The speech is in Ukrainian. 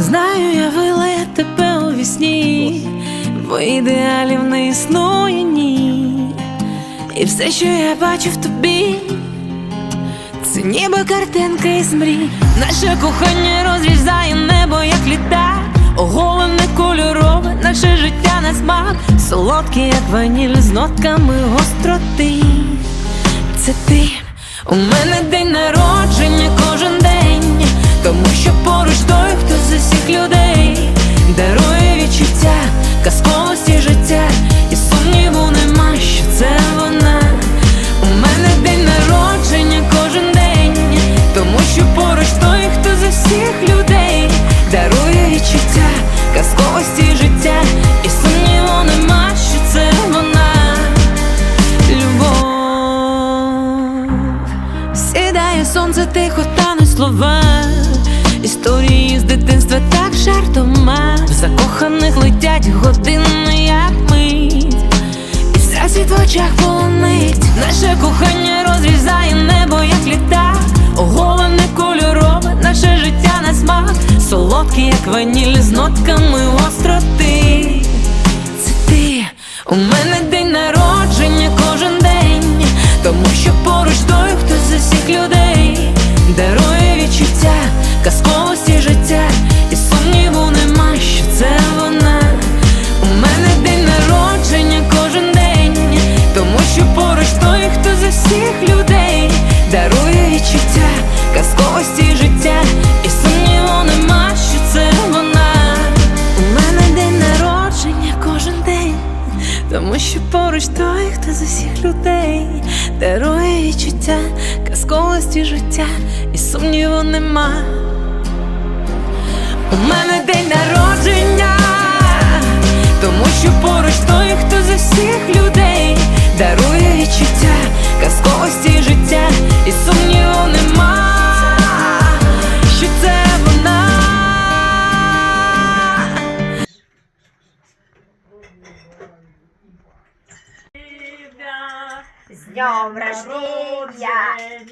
Знаю, я вила я тебе у вісні, бо ідеалів не існує ні. І все, що я бачу в тобі, це ніби картинка із мрій. Наше кохання розрізає небо, як літак, оголене кольорове, наше життя на смак, солодке, як ваніль з нотками гостроти. Це ти, у мене день народження кожен день, тому що поруч той, тихо тануть слова. Історії з дитинства так жартома. В закоханих летять години, як мить. І світ в очах полонить. Наше кохання розрізає небо, як літак Оголене кольорове, наше життя на смак. Солодке, як ваніль з нотками гостроти це ти, у мене день народження кожен день, тому що поруч тому що поруч той, хто з усіх людей дарує відчуття, казковості життя, і сумніву нема. У мене день народження, днем рождения!